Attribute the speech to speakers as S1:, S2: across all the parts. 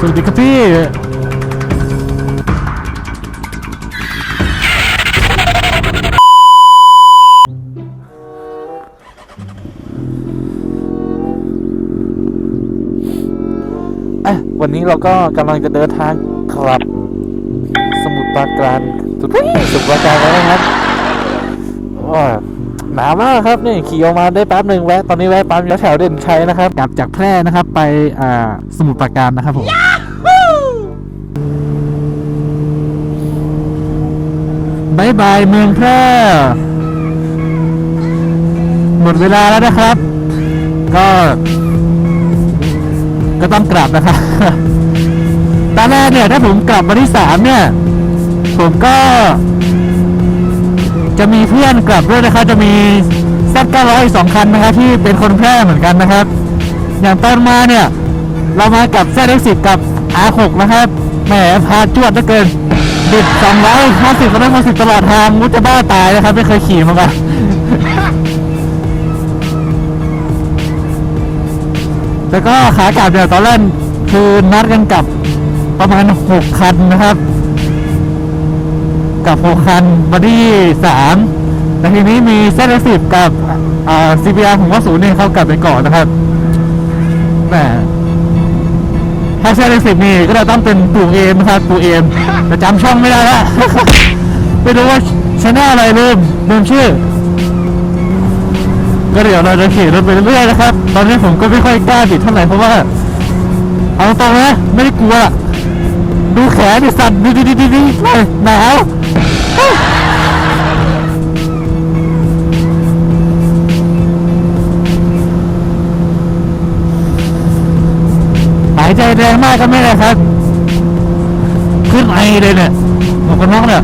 S1: สวัสดีครับพี่ อะ วันนี้เราก็กำลังจะเดินทางกลับ สมุทรปราการสุดสมุทรปราการแล้วนะครับว้าหนาวมากครับนี่ขี่ออกมาได้แป๊บหนึ่งแวะตอนนี้แวะปั๊มแถวเด่นชัยนะครับกลับจากแพร่นะครับไปอ่าสมุทรปราการนะครับผม บายบายเมืองแพร่หมดเวลาแล้วนะครับ ก็ ก็ต้องกลับนะครับตอนแรกเนี่ยถ้าผมกลับวันที่สามเนี่ย ผมก็ จะมีเพื่อนกลับด้วยนะครับ จะมีซัดเก้าร้อยสองคันนะครับ ที่เป็นคนแพร่เหมือนกันนะครับ อย่างตอนมาเนี่ย เรามากับแซดสิบกับ R6 นะครับแหมพาจวดเหลือเกิน บิดสองร้อยห้าสิบก็ได้มาสิบตลอดทางมุจะบ้าตายนะครับ ไม่เคยขี่มาก่อนแล้วก็ขากลับเนี่ยตอนแรกคือนัดกันกลับประมาณหกคันนะครับ กับหกคันบอดี้สามแต่ทีนี้มีเส้นสิบกับอ่า CPR ของว่าศูนย์เนี่ยเขากลับไปก่อนนะครับแหม ถ้าเส้นสิบนี่ก็จะต้องเป็นปู่เอมนะครับปู่เอมแต่จำช่องไม่ได้แล้วไม่รู้ว่าชแนลอะไรลืมลืมชื่อ ก็เดี๋ยวเราจะขี่รถไปเรื่อยๆนะครับ ตอนนี้ผมก็ไม่ค่อยกล้าบิดเท่าไหร่เพราะว่า เอาตรงนะไม่ได้กลัว ดูแขนดิสั่นดิดิดิดิดิเลยหนาวายใจแรงมากก็ไม่ได้ครับ ขึ้นไอเลยเนี่ยหมวกกันน็อกเนี่ย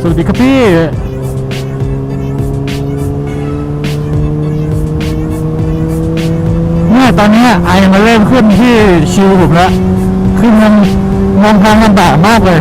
S1: สวัสดีครับพี่ อนนี้ไอมาเริ่มขึ้นที่ชิวผมแล้วขึ้นมันมองทางลำบากมากเลย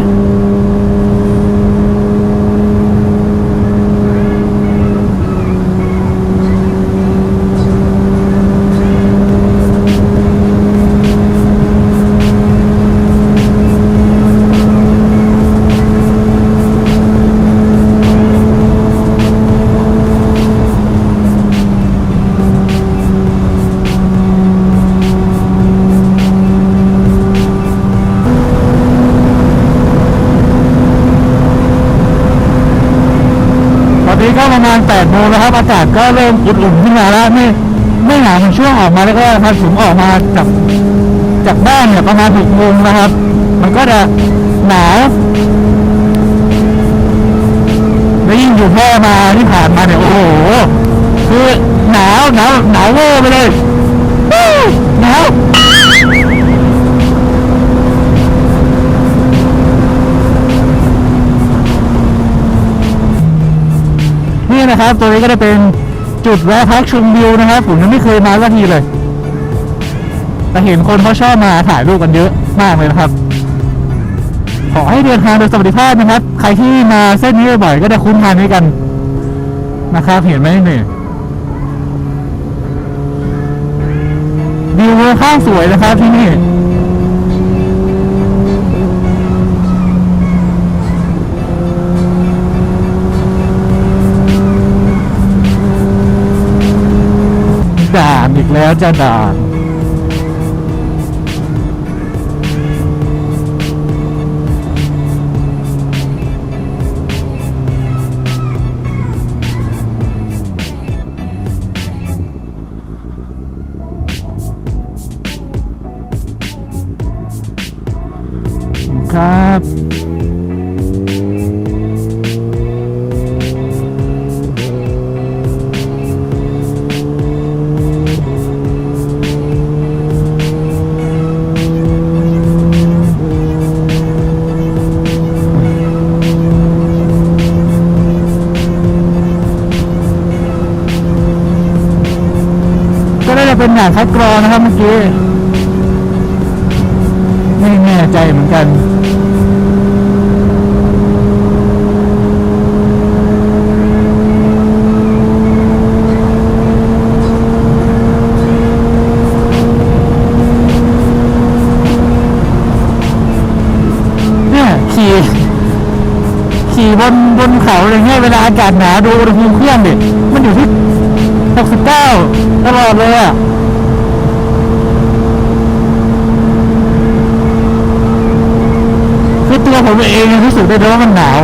S1: 8โมงแล้วครับ อากาศก็เริ่มอุ่นๆขึ้นมาแล้วไม่ไม่หนาวเหมือนช่วงออกมาแล้วก็ครับผมออกมาจากจากบ้านเนี่ยประมาณ6โมงนะครับ มันก็จะหนาวแล้วยิ่งอยู่แพร่มาที่ผ่านมาเนี่ยโอ้โหคือหนาวหนาวหนาวเวอร์ไปเลย นี่นะครับ ตัวนี้ก็จะเป็นจุดแวะพักชมวิวนะครับ ผมยังไม่เคยมาสักทีเลย แต่เห็นคนเขาชอบมาถ่ายรูปกันเยอะมากเลยนะครับ ขอให้เดินทางโดยสวัสดิภาพนะครับ ใครที่มาเส้นนี้บ่อยก็จะคุ้นทางนี้กันนะครับ เห็นไหมนี่วิวข้างสวยนะครับที่นี่ อี ด่านคัดกรองนะครับเมื่อกี้ไม่แน่ใจเหมือนกันเนี่ยขี่ขี่บนบนเขาอะไรเงี้ยเวลาอากาศหนาวดูอุณหภูมิเครื่องดิมันอยู่ที่ 69 ตลอดเลยอะ คือ ตัวเองยังรู้สึกได้เลยว่ามันหนาว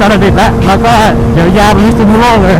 S1: อุตรดิตถ์แล้วแล้วก็เดี๋ยวยาวไปที่สุนโลกเลย